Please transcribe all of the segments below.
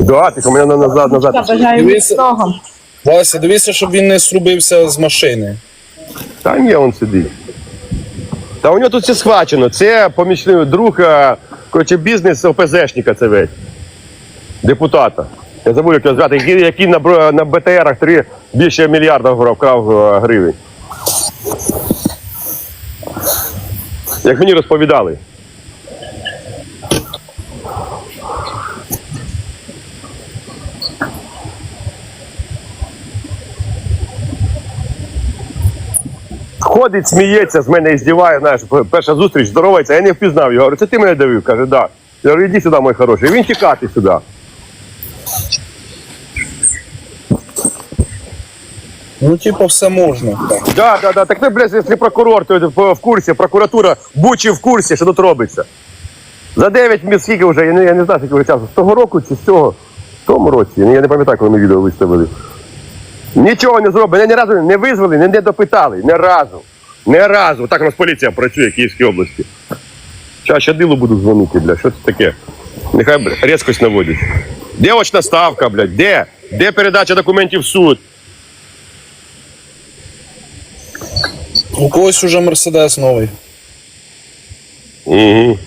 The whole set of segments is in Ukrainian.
Да, тільки мене назад, назад. Бажаю Дивися. міцного. Вася, дивися, щоб він не срубився з машини. Та ні, він сидить. Та у нього тут все схвачено. Це помічний друг, е, коротше, бізнес ОПЗшника це весь. Депутата. Я забув, як його звати, який, який на, бро- на БТРах три більше мільярда вкрав- вкрав е, гривень. Як мені розповідали. Ходить, сміється, з мене і здіває, знаєш, перша зустріч, здоровається, я не впізнав його. Говорю, це ти мене давив? Каже, да. Я говорю, іди сюди, мой хороший. І він тікати сюди. Ну, типу, все можна. Так. Да, да, да. Так ти, блядь, якщо прокурор, то в курсі, прокуратура Бучі в курсі, що тут робиться. За 9 місяців скільки вже, я не, я не знаю, скільки вже часу, з того року чи з цього, в тому році, я не пам'ятаю, коли ми відео виставили. Нічого не зробили, мене ні разу не визвали, не, не допитали, ні разу. Ні разу. Так у нас поліція працює в Київській області. Зараз ще дилу буду дзвонити, бля, що це таке? Нехай бля, різкость наводять. Де очна ставка, блядь? Де? Де передача документів в суд? У когось уже Мерседес новий. Угу.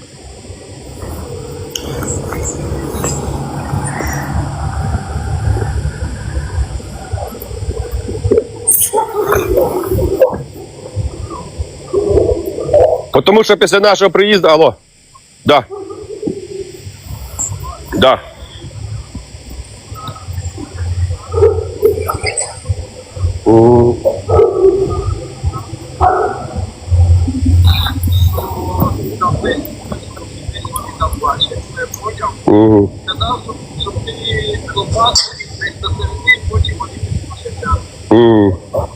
Потому що після нашого приїзду. Алло. Да. Да. Мгм. сказав.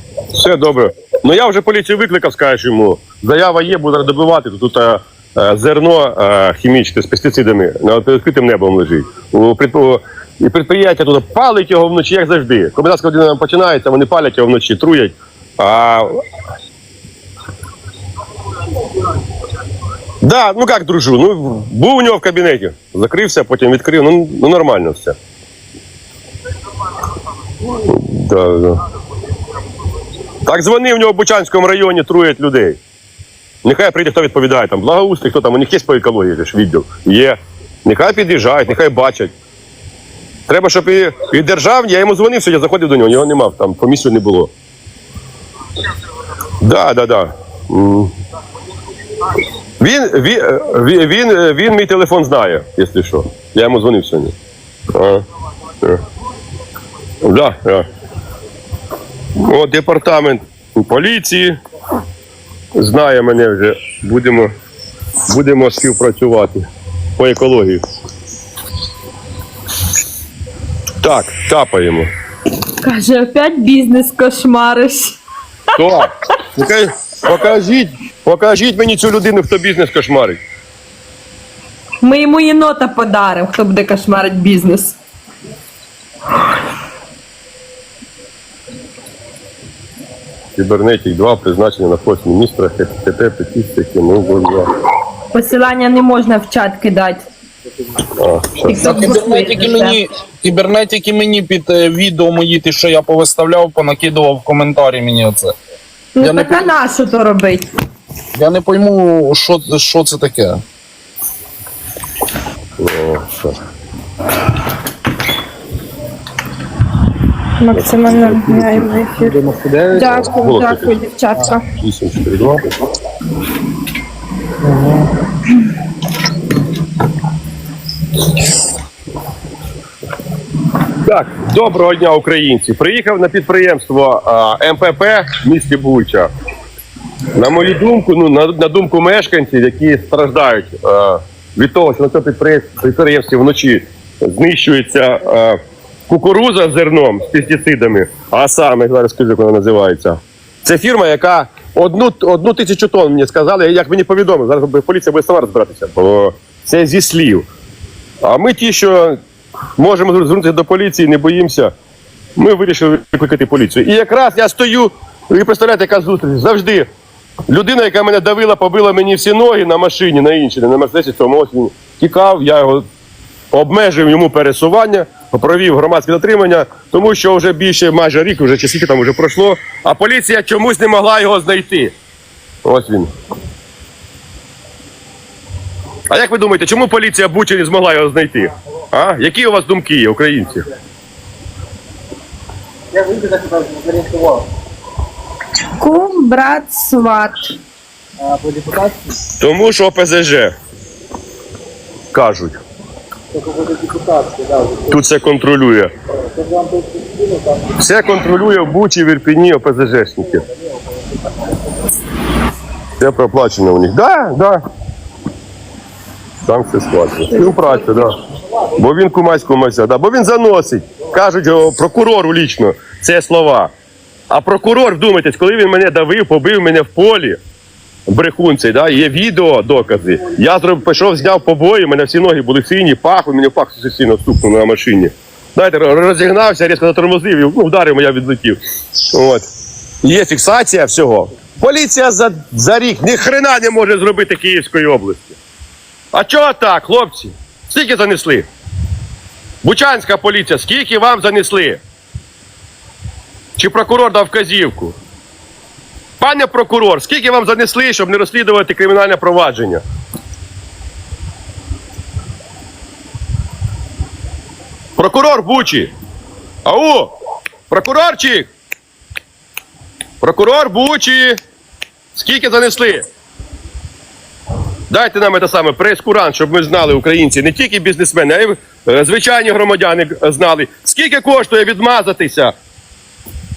Все добре. Ну я вже поліцію викликав, скажеш йому. Заява є, буде добивати. Тут е, е, зерно е, хімічне з пестицидами над відкритим небом лежить. У, предпо- і підприємство тут палить його вночі, як завжди. Комендантська година починається, вони палять його вночі, труять. А... Да, ну як дружу. Ну, був у нього в кабінеті. Закрився, потім відкрив. Ну, ну нормально все. Да, да. Так дзвони в нього в Бучанському районі труять людей. Нехай прийде, хто відповідає там. Благоустрій, хто там, у них є по екології ж відділ. Є. Нехай під'їжджають, нехай бачать. Треба, щоб і, і державні, я йому дзвонив, сьогодні заходив до нього, його нема, там по місцю не було. Да, да. М. Він, він, він, він, він мій телефон знає, якщо що. Я йому дзвонив сьогодні. А, е. Да, да. О, департамент поліції знає мене вже. Будемо, будемо співпрацювати по екології. Так, тапаємо. Каже, опять бізнес кошмариш. Покажіть, покажіть, покажіть мені цю людину, хто бізнес кошмарить. Ми йому єнота подаримо, хто буде кошмарить бізнес. Кібернетик 2, призначення на пост міністра ХТТ, петиція, кіно. Посилання не можна в чат кидати. А, кібернетики мені, кібернетики мені під е, відео мої, ті, що я повиставляв, понакидував в коментарі мені оце. Ну Я не така нашу то робить. Я не пойму, що, що це таке. О, що. Максимально граємо ефір. Дякую, дякую, дівчатка. 842. Так, доброго дня, українці. Приїхав на підприємство а, МПП в місті Буча. На мою думку, ну на, на думку мешканців, які страждають а, від того, що на цьому підприємстві, підприємстві вночі знищується а, кукуруза з зерном з пестицидами, а саме зараз скажу, як вона називається. Це фірма, яка одну, одну тисячу тонн мені сказали, як мені повідомили. Зараз поліція буде сама розбиратися, бо це зі слів. А ми ті, що можемо звернутися до поліції, не боїмося. Ми вирішили викликати поліцію. І якраз я стою, ви представляєте, яка зустріч. Завжди людина, яка мене давила, побила мені всі ноги на машині, на іншій, на Мерседесі, цьому ось тікав, я його обмежив йому пересування, провів громадське затримання, тому що вже більше майже рік, вже чи скільки там вже пройшло, а поліція чомусь не могла його знайти. Ось він. А як ви думаєте, чому поліція Бучі не змогла його знайти? А? Які у вас думки є, українці? Я вийду тебе зорієнтував. Кум, брат, сват. А по депутатській, Тому що ОПЗЖ кажуть, тут все контролює. Все контролює в Бучі, в Ірпіні ОПЗЖшники. Все проплачено у них. Да, да. Там все складно. Співпраця, да. Бо він кумась кумася, да. бо він заносить. Кажуть о, прокурору лічно. Це слова. А прокурор, вдумайтесь, коли він мене давив, побив мене в полі. Брехун цей, да, є відео, докази. Я зроб, пішов, зняв побої, мене всі ноги були сині, пах, у мене пах сильно стукнув на машині. Знаєте, розігнався, різко затормозив і ну, вдарив, я відлетів. От. Є фіксація всього. Поліція за, за рік ні хрена не може зробити Київської області. А чого так, хлопці? Скільки занесли? Бучанська поліція, скільки вам занесли? Чи прокурор дав вказівку? Пане прокурор, скільки вам занесли, щоб не розслідувати кримінальне провадження? Прокурор Бучі. Ау! Прокурорчик! Прокурор Бучі! Скільки занесли? Дайте нам це саме прес-курант, щоб ми знали українці, не тільки бізнесмени, а й е, звичайні громадяни е, знали. Скільки коштує відмазатися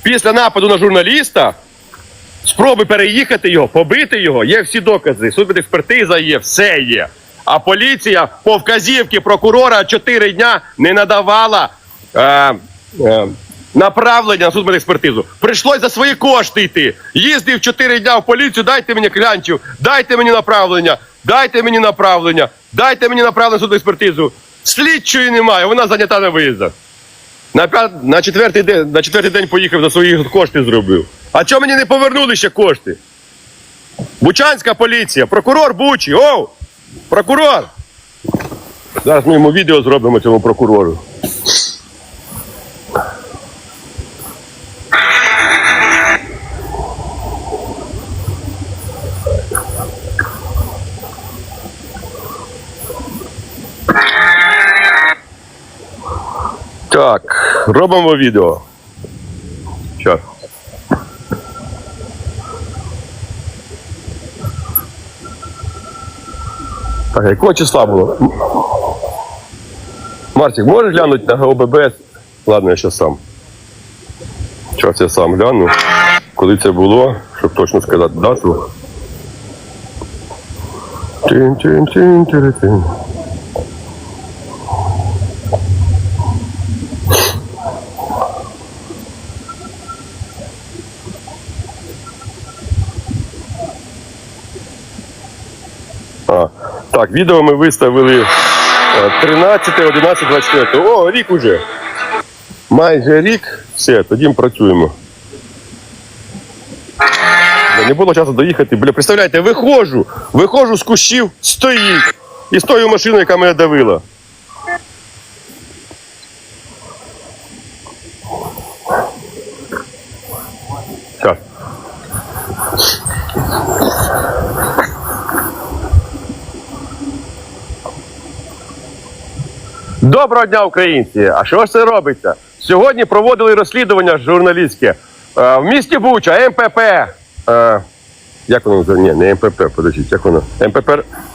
після нападу на журналіста, спроби переїхати його, побити його, є всі докази. Судмедекспертиза є, все є. А поліція по вказівці прокурора 4 дня не надавала е, е, направлення на судмедекспертизу. Прийшлось за свої кошти йти. Їздив 4 дня в поліцію, дайте мені клянчів, дайте мені направлення, дайте мені направлення, дайте мені направлення на судмедекспертизу. Слідчої немає, вона зайнята на виїздах. На, п'ят... на, четвертий день, на четвертий день поїхав за свої кошти зробив. А чому мені не повернули ще кошти? Бучанська поліція, прокурор Бучі, оу! Прокурор! Зараз ми йому відео зробимо цьому прокурору. Так, робимо відео. Так, якого числа було? Мартик, можеш глянути на ГОББС? Ладно, я зараз сам. Зараз я сам гляну. Коли це було, щоб точно сказати дату. Тин-тин-тин-тин-тин. А, так, відео ми виставили е, 13, 11, 24. О, рік уже. Майже рік. Все, тоді ми працюємо. Не було часу доїхати. Бля, представляєте, виходжу, виходжу з кущів, стоїть. І з тою машиною, яка мене давила. Доброго дня, українці! А що ж це робиться? Сьогодні проводили розслідування журналістське е, в місті Буча, МПП. Е, як воно? Ні, не МПП, подождіть, як воно? МПП,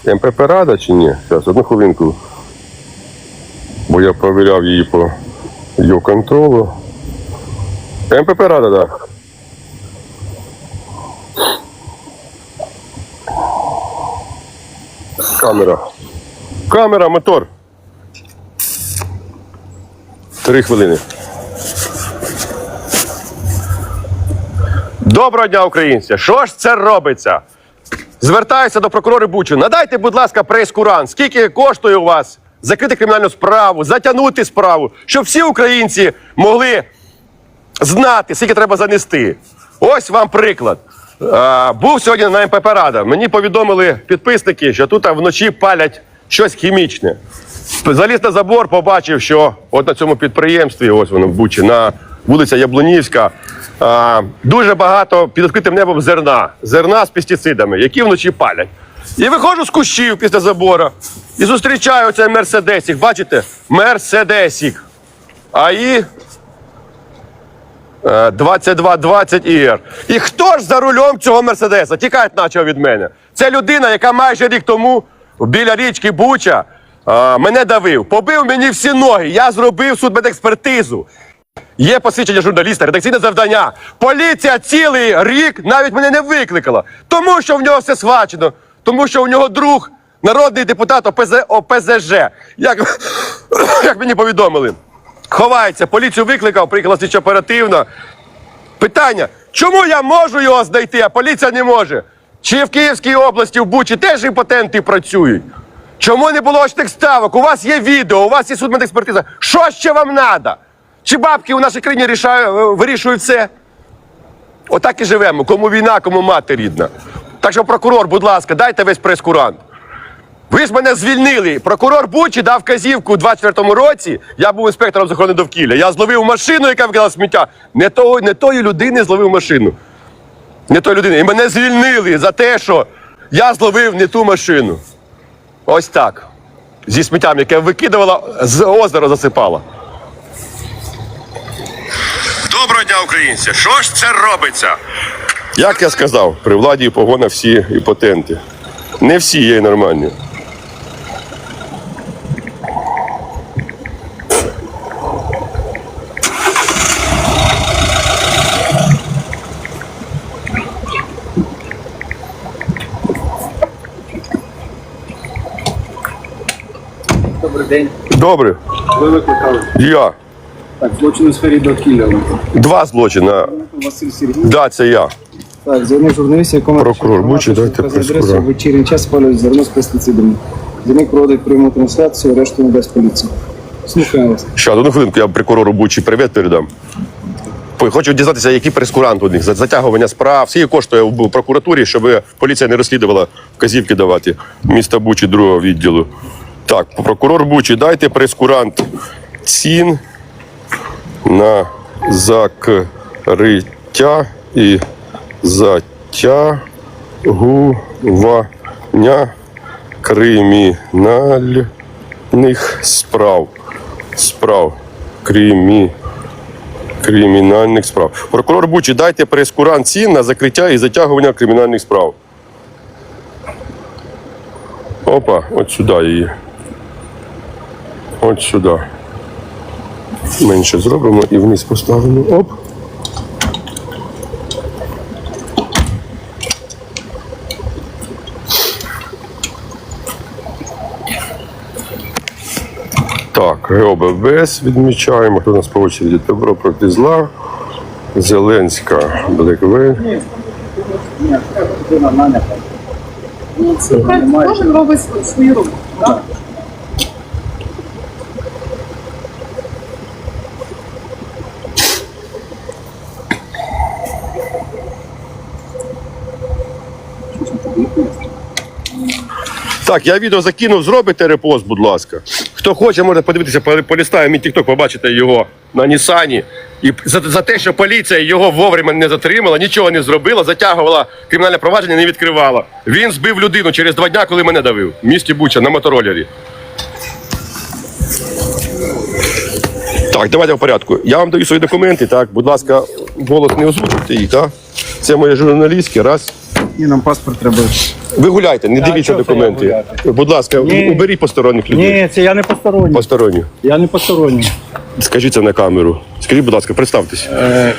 МПП Рада чи ні? Зараз, одну хвилинку. Бо я провіряв її по її контролю. МПП Рада, так. Камера. Камера, мотор. Три хвилини. Доброго дня, українці! Що ж це робиться? Звертаюся до прокурора Бучу. Надайте, будь ласка, прес-курант. Скільки коштує у вас закрити кримінальну справу, затягнути справу, щоб всі українці могли знати, скільки треба занести. Ось вам приклад. А, був сьогодні на МПП Рада. Мені повідомили підписники, що тут вночі палять щось хімічне. Заліз на забор, побачив, що от на цьому підприємстві, ось воно в Бучі, на вулиця Яблунівська, а, дуже багато під відкритим небом зерна. Зерна з пестицидами, які вночі палять. І виходжу з кущів після забора і зустрічаю цей мерседесік. Бачите? Мерседесік. АІ 2220 ІР. І хто ж за рулем цього мерседеса? Тікають почав від мене. Це людина, яка майже рік тому біля річки Буча а, мене давив. Побив мені всі ноги. Я зробив судмедекспертизу. Є посвідчення журналіста, редакційне завдання. Поліція цілий рік навіть мене не викликала. Тому що в нього все схвачено. Тому що у нього друг, народний депутат ОПЗ, ОПЗЖ. Як, як мені повідомили. Ховається, поліцію викликав, приїхала слідчо оперативно. Питання: чому я можу його знайти, а поліція не може? Чи в Київській області, в Бучі теж імпотенти працюють? Чому не було очних ставок? У вас є відео, у вас є судмедекспертиза. Що ще вам треба? Чи бабки у нашій країні рішаю- е, вирішують все? Отак і живемо. Кому війна, кому мати рідна. Так що, прокурор, будь ласка, дайте весь прес-курант. Ви ж мене звільнили. Прокурор Бучі дав вказівку у 24-му році. Я був інспектором з охорони довкілля. Я зловив машину, яка викидала сміття. Не, того, не тої людини зловив машину. Не той людини. І мене звільнили за те, що я зловив не ту машину. Ось так. Зі сміттям, яке викидувала, з озера засипала. Доброго дня, українці! Що ж це робиться? Як я сказав, при владі і погона всі іпотенти. Не всі є нормальні. День. Добре, Ви викликали. я. Так, злочин у сфері довкілля. Два злочини. Василь Сергій. Да, це я. Так, дзвонив журналіст, якому Прокурор Бучі, дайте в вечірній час спалюють зерно з пестицидами. Дзвоник проводить пряму трансляцію, решту не без поліції. Слухаю вас. Щас, одну хвилинку, я прокурору Бучі привіт передам. Хочу дізнатися, який прескурант у них за затягування справ. Скільки коштує в прокуратурі, щоб поліція не розслідувала вказівки давати міста Бучі другого відділу. Так, прокурор Бучі, дайте прескурант цін на закриття і затягування кримінальних справ. Справ. Кримі... Кримінальних справ. Прокурор Бучі, дайте прескурант цін на закриття і затягування кримінальних справ. Опа, от сюди її. От сюди. Менше зробимо і вниз поставимо. Оп. Так, ГОББС відмічаємо. Хто у нас по очереді? Добро проти зла. Зеленська, Блеквель. Ну, це кожен робить свою роботу. Так? Я відео закинув, зробите репост, будь ласка. Хто хоче, може подивитися, по- полістає мій тікток, побачите його на Нісані. І за, за те, що поліція його вовремя не затримала, нічого не зробила, затягувала кримінальне провадження, не відкривала. Він збив людину через два дня, коли мене давив. В місті Буча на мотороллері. Так, давайте в порядку. Я вам даю свої документи, так, будь ласка, голос не озвучуйте їх, так? Це моє журналістське, раз. І нам паспорт треба. Ви гуляйте, не дивіться чого це я документи. Будь ласка, Ні. уберіть посторонніх людей. Ні, це я не посторонній. Посторонні. Я не посторонній. Скажіть це на камеру. Скажіть, будь ласка, представтесь.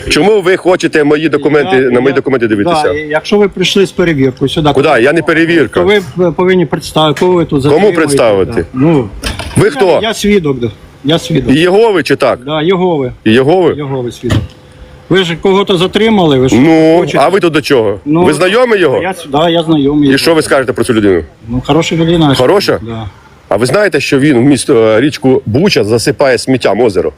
Чому ви хочете мої документи Е, Я- на мої я- документи дивитися? Да, якщо ви прийшли з перевіркою сюди, Куди? Я не перевірка. то ви е, повинні представити, кого ви тут затримуєте. представити? Да. Ну, Ви хто? Я, я свідок. да. Я свідок. Єгови чи так? Да, його ви. Єгови? Його ви свідок. Ви ж кого-то затримали, ви ж Ну, хочете- а ви тут до чого? Ну, ви знайомі його? Я, да, я знайомий. І що ви скажете про цю людину? Ну, хороша людина. Хороша? Да. А ви знаєте, що він в місто е, річку Буча засипає сміттям озеро?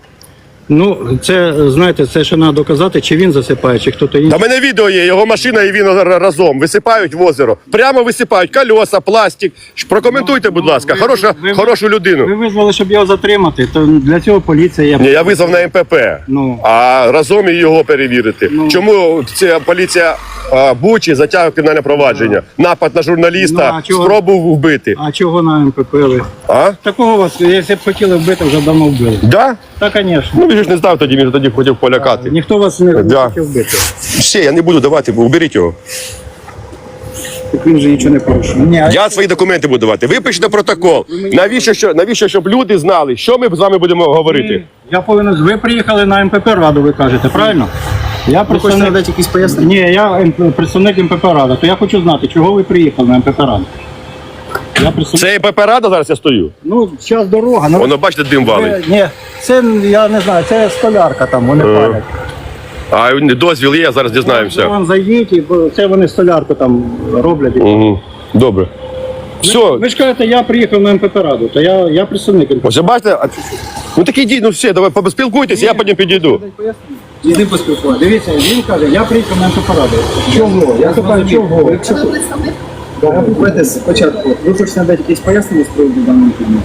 Ну, це, знаєте, це ще треба доказати, чи він засипає, чи хтось інший. Та в мене відео є, його машина і він разом висипають в озеро. Прямо висипають колеса, пластик. Прокоментуйте, будь ласка, хороша, ви- хорошу Ви визвали, щоб його затримати, то для цього поліція є. Ні, я визвав на МПП, Ну. а разом і його перевірити. Ну. Чому ця поліція а, Бучі затягує кримінальне провадження? Напад на журналіста, Ну, чого? спробу вбити. А чого на МПП ви? А? Такого вас, якщо б хотіли вбити, вже давно вбили. Да? Та, звісно. Ну ж не знав тоді, він тоді хотів полякати. Ніхто вас не, Да. хотів вбити. Все, я не буду давати, уберіть його. Так він же нічого не порушив. Ні, а Я свої документи буду давати. Випишіть протокол. Навіщо, що, навіщо, щоб люди знали, що ми з вами будемо говорити? Я повинен. Ви приїхали на МПП Раду, ви кажете, правильно? Я Ви хочете представник. надати якісь пояснення? Ні, я ем, представник МПП Рада, то я хочу знати, чого ви приїхали на МПП Раду. Я представник. Це ПП Рада зараз я стою. Ну, зараз дорога. Ну, Воно, бачите, дим валить. ви- ні, це я не знаю, це столярка там, вони Е. палять. А дозвіл є, зараз дізнаємося. Вон зайдіть, і бо це вони столярку там роблять. Угу. Добре. Все. Ви ж кажете, я приїхав на МПП Раду, то я, я представник МПП. Ось бачите, а- ну так ідіть, ну все, давай поспілкуйтесь, я потім підійду. Іди поспілкуватися. Дивіться, він каже, я приїхав на МПП Раду. Чого? Я питаю, чого? Давайте спочатку, ви хочете надати якісь пояснення з приводу даного підмоги?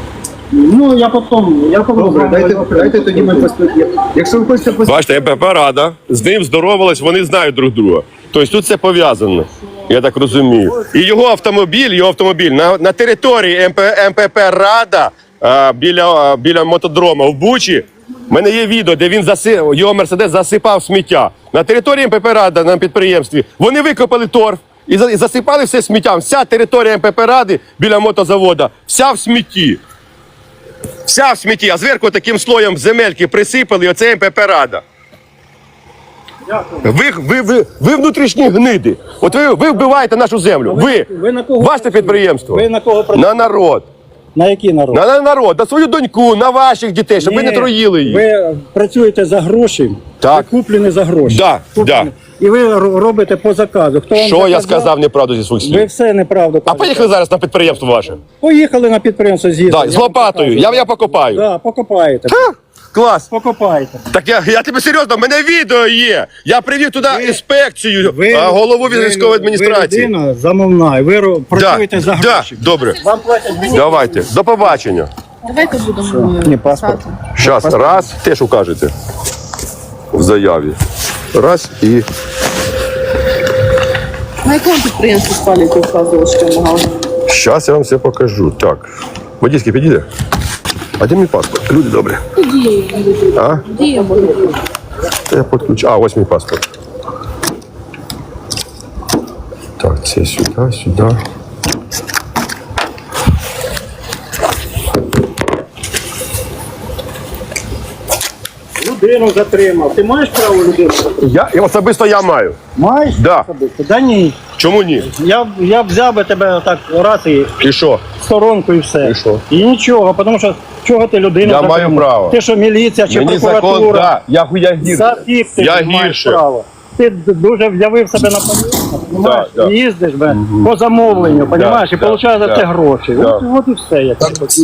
Ну, я потім, я потім. Добре, дайте, дайте тоді ми поспілкуємося. Якщо ви хочете поспілкуватися, Бачите, МПП Рада, з ним здоровалась, вони знають друг друга. Тобто тут це пов'язано. Я так розумію. І його автомобіль, його автомобіль на, на території МП, МПП Рада а, біля, а, біля мотодрома в Бучі. У мене є відео, де він заси, його мерседес засипав сміття. На території МПП Рада на підприємстві вони викопали торф і, засипали все сміттям. Вся територія МПП Ради біля мотозавода, вся в смітті. Вся в смітті, а зверху таким слоєм земельки присипали, і оце МПП Рада. Ви, ви, ви, ви внутрішні гниди. От ви, ви вбиваєте нашу землю. Ви, ви на кого ваше підприємство. Ви на кого? На народ. На який народ? На, на народ, на свою доньку, на ваших дітей, щоб ви не труїли троїли її. Ви працюєте за гроші, Так. ви куплені за гроші. Да, Куплені. І ви ро- робите по заказу. Хто вам Що я заказав, сказав неправду зі своїх Ви слів? все неправду А кажете. поїхали зараз на підприємство ваше. Поїхали на підприємство з'їздити. Да, з лопатою. Я, я покопаю. Да, покопаєте. Ха, Клас. Покопаєте. Так я, я тебе серйозно, в мене відео є. Я привів туди інспекцію, а, голову від військової адміністрації. Ви людина замовна, і ви ро- Да, працюєте за да, гроші. добре. Вам платять. Давайте. До побачення. Давайте будемо. Ні, паспорт. Зараз, раз, теж укажете в заяві. Раз і. На якому підприємстві спалюєте вказувачки магазин? Зараз я вам все покажу. Так. Водійський підійде. А де мій паспорт? Люди добрі. А? Дія буде. Я підключу. А, ось мій паспорт. Так, це сюди, сюди. Людину затримав. Ти маєш право людину? затримати? Я, особисто я маю. Маєш? Да. Особисто? Да ні. Чому ні? Я, б- я б взяв би тебе так раз і І що? в сторонку і все. І що? І нічого, тому що чого ти людину Я маю затримав? право. Ти що, міліція чи Мені закон, прокуратура? да. Я, я гірше. Зафік ти Я не маєш гірше. права. Ти дуже в'явив себе на поліцію, понімаєш? да. І їздиш би по замовленню, понімаєш, і да, получаєш за да. це гроші. Да. От, от і все. Як.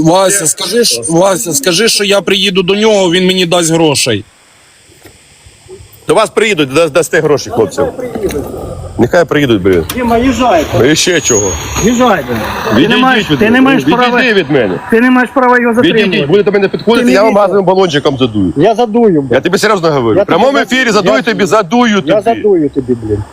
Вася, скажи, Вася, скажи, що я приїду до нього, він мені дасть грошей. До вас приїдуть, дасте гроші хлопцям. Нехай приїдуть, блін. Діма, їжджай, І ще чого. їжджай. Ти не маєш, від ти не мене. маєш права, Відійди від мене. ти не маєш права його Відійдіть, затримувати. будете мене підходити, я вам газовим балончиком задую. Я задую. Я тобі серйозно говорю. В прямому ефірі задую я- тобі, задую тобі. Я задую тобі, блін.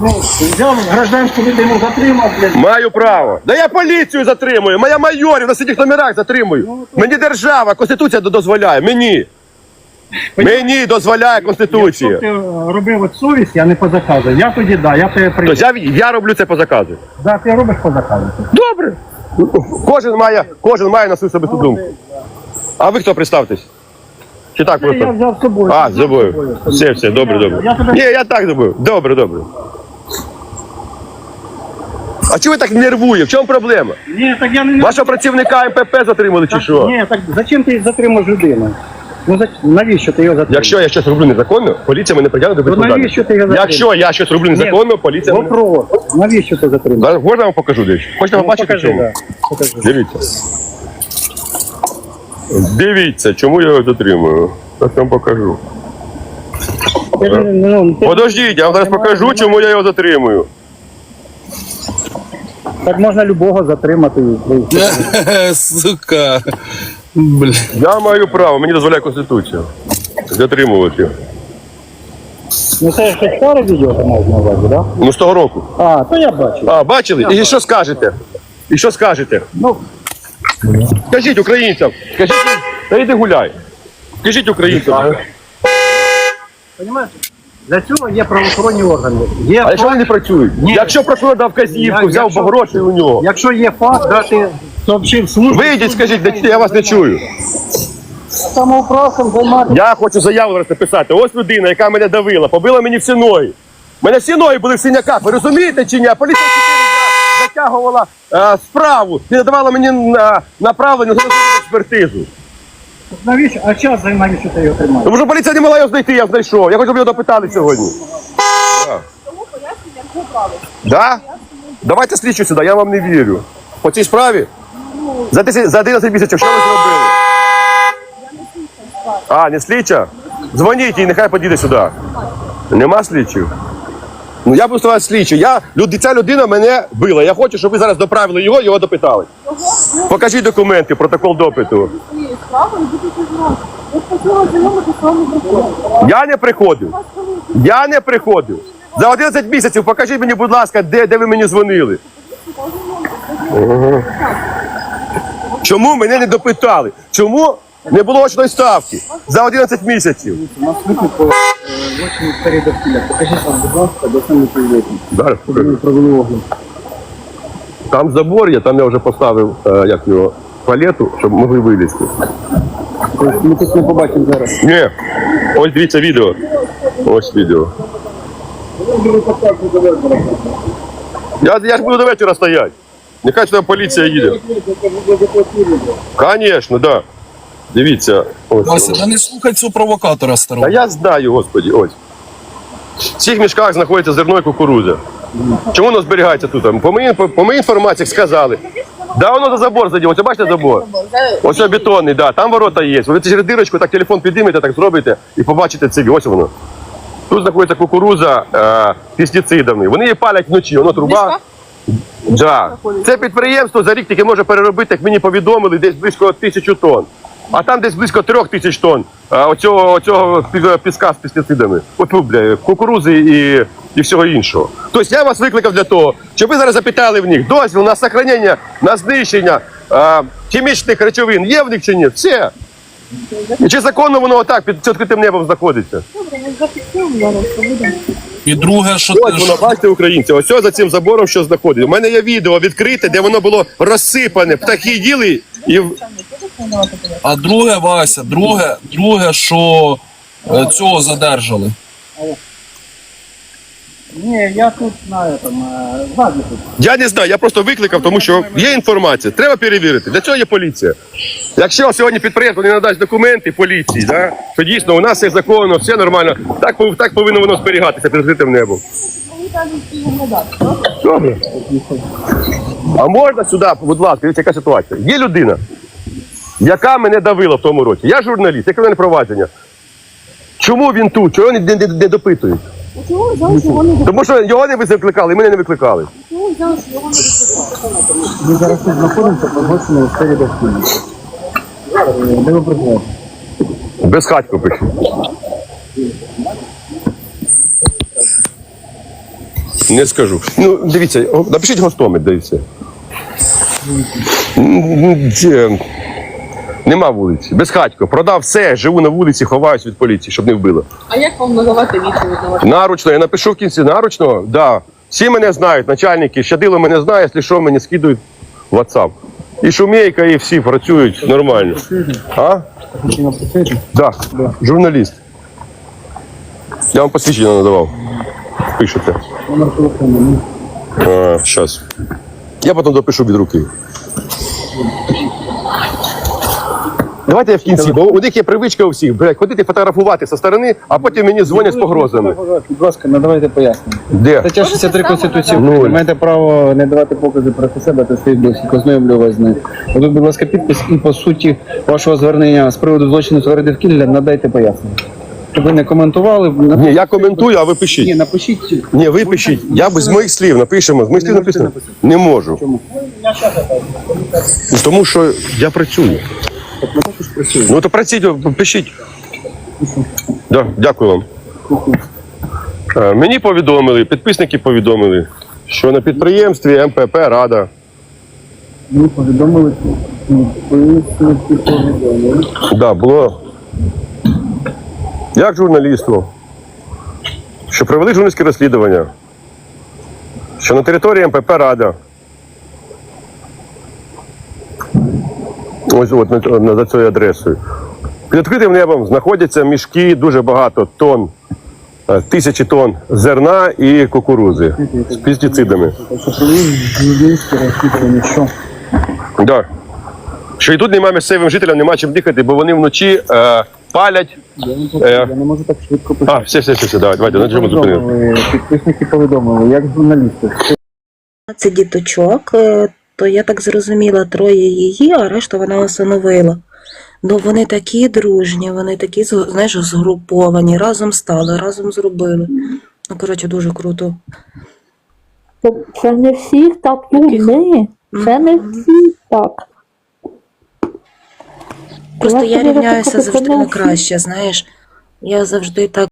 Ну, взяв гражданську людину, затримав, блін. Маю право. Да я поліцію затримую, моя майорів на сидіх номерах затримую. Ну, Мені держава, конституція дозволяє. Мені. Мені дозволяє Якщо ти е, робив от совість, я не по заказу. Я тоді да, я тебе прийду. Тобто я, я роблю це по заказу. Да, ти робиш по заказу. Добре. Кожен має, кожен має на свою особисту думку. А ви хто представтесь? Чи так Це я взяв з собою. А, з забув. Все, все, добре, добре. Ні, я так забув. Добре, добре. А чого ви так нервує? В чому проблема? Ні, так я не Вашого працівника МПП затримали чи що? Ні, так зачем ти затримуєш людину? Ну за... навіщо ти його затримав? Якщо я щось роблю незаконно, поліція мене притягне до відповідальності. навіщо ти його затримав? Якщо я щось роблю незаконно, поліція мене... Вопрос. Навіщо ти затримав? Зараз Можна я вам покажу дещо? Хочете Ну, побачити покажи, чому? да. Покажи. Дивіться. Дивіться, чому я його затримую. Зараз вам покажу. Ну, ти- Подождіть, я вам зараз покажу, чому я його затримую. Так можна любого затримати. Сука. Бля. Я маю право, мені дозволяє Конституція. Затримувати. Ну це ще старе відео ти маєш на увазі, так? Ну, з того року. А, то я бачив. А, бачили? І що скажете? І що скажете? Ну, Скажіть українцям, скажіть, та йди гуляй. Скажіть українцям. Понимаєте? Для цього є правоохоронні органи. Є А якщо вони не працюють? Ні. Якщо прокурор дав вказівку, Я- взяв якщо- гроші у нього. Якщо є факт, дати сообщив службу Вийдіть, скажіть, де- я вас не чую. самоуправством займатися. Я хочу заяву зараз написати. Ось людина, яка мене давила, побила мені всі ноги. У мене всі ноги були в синяках. Ви розумієте чи ні? Поліція 4 затягувала е, справу і не давала мені на, направлення на експертизу. Навіщо? А час за навіщо ти його тримаєш? Тому що поліція не могла його знайти, я знайшов. Я хочу, щоб його допитали сьогодні. Да. Да? Давайте слідчу сюди, я вам не вірю. По цій справі? За 10, за 11 місяців що ви зробили? А, не слідча? Дзвоніть їй, нехай подійде сюди. Нема слідчих? Ну я просто вас слідчу. Я, люд- ця людина мене била. Я хочу, щоб ви зараз доправили його, його допитали. Покажіть документи, протокол допиту. Я не приходив. Я не приходив. За 11 місяців покажіть мені, будь ласка, де, де ви мені дзвонили. Чому мене не допитали? Чому не було очної ставки за 11 місяців? У нас виклик по в сфері довкілля. Покажіть нам, будь ласка, де саме. Зараз Ми покажу. провели огляд. Там забор є, там я вже поставив е, як його, палету, щоб могли вилізти. Тобто Ми тут не побачимо зараз. Ні, ось дивіться відео. Ось відео. Я, я ж буду до вечора стояти. Нехай сюди поліція їде. Звісно, да. Дивіться. Ось. Вася, воно. да не слухай цього провокатора Та старого. я знаю, господі, ось. В цих мішках знаходиться зерно і кукурудза. Чому воно зберігається тут? По моїй, по, по моїй інформації сказали. Да, воно за забор заділо. Ось бачите забор? Ось ось бетонний, да, там ворота є. Ви через дирочку так телефон підіймете, так зробите і побачите це. Ось воно. Тут знаходиться кукурудза е, пестицидами. Вони її палять вночі, воно труба. Да. Це підприємство за рік тільки може переробити, як мені повідомили, десь близько тисячу тонн. А там десь близько трьох тисяч тонн а, оцього, оцього піска з пестицидами. От ну, бля, кукурузи і, і всього іншого. Тобто я вас викликав для того, щоб ви зараз запитали в них дозвіл на сохранення, на знищення а, хімічних речовин. Є в них чи ні? Все. І чи законно воно отак під відкритим небом знаходиться? Добре, ми зафіксуємо зараз. І друге, що Ось воно, бачите, українці, ось ось за цим забором, що знаходиться. У мене є відео відкрите, де воно було розсипане, птахи їли і. А друге, Вася, друге, друге, що е, цього задержали. Ні, я тут знаю там, е, ззаді тут. Я не знаю, я просто викликав, тому що є інформація. Треба перевірити. Для цього є поліція. Якщо сьогодні підприємство не надасть документи поліції, да, то дійсно у нас все законно, все нормально. Так, пов- так повинно воно зберігатися під відкритим небом. Мені кажуть, що не дати. Добре. А можна сюди, будь ласка, дивіться, яка ситуація. Є людина, яка мене давила в тому році. Я журналіст, яке в мене провадження. Чому він тут? Чого не, не, не, не допитують? Чому його не Тому що його не викликали, і мене не викликали. Чому що його не викликали? Ми зараз тут знаходимося по злочину в сфері довкілля. Де ви проживаєте? Без хатьку пишу. Не скажу. Ну, дивіться, о, напишіть Гостомель, дивіться. Де? Нема вулиці. Без хатько. Продав все, живу на вулиці, ховаюсь від поліції, щоб не вбило. А як вам надавати відповідь на ваше? Наручно, я напишу в кінці наручно, да. Всі мене знають, начальники, щадило мене знає, якщо що, мені скидують в WhatsApp. І шумейка, і всі працюють нормально. А? Да, журналіст. Я вам посвідчення надавав. Пишете. Номер телефону. ну. Я потім допишу від руки. Давайте я в кінці, бо у них є привичка у всіх, блядь, ходити фотографувати зі сторони, а потім мені дзвонять з погрозами. Будь ласка, надавайте пояснення. Де? Стаття 63 Конституції. України. Маєте право не давати покази про себе та свої близьких. Ознайомлю вас з ним. Отут, будь ласка, підпис і по суті вашого звернення з приводу злочину з довкілля надайте пояснення. Ви не коментували. Ні, я коментую, а ви Ні, пишіть. напишіть. Ні, ви пишіть. Я без моїх слів напишемо. З моїх слів написано. Не можу. Чому? Ну, Тому що я працюю. Ну то працюйте, пишіть. Да, дякую вам. Е, Мені повідомили, підписники повідомили, що на підприємстві МПП Рада Ми повідомили. Вияснити повідомили. Да, було. Як журналісту, що провели журналістське розслідування, що на території МПП Рада. Ось от на, на, за цією адресою. Під відкритим небом знаходяться мішки дуже багато тонн, е, тисячі тонн зерна і кукурузи з пестицидами. Що і тут немає місцевим жителям, нема чим дихати, бо вони вночі е, палять. Я не, Е. я не можу так швидко писати. А, все, все, все, все, давай, давайте, на чому зупинили. Підписники повідомили, як журналісти. Це діточок, е, то я так зрозуміла, троє її, а решту вона усиновила. Ну вони такі дружні, вони такі, знаєш, згруповані, разом стали, разом зробили. Ну, коротше, дуже круто. Це, це не всіх так людьми. Це не всіх так. Просто Я рівняюся завжди на краще, знаєш. Я завжди так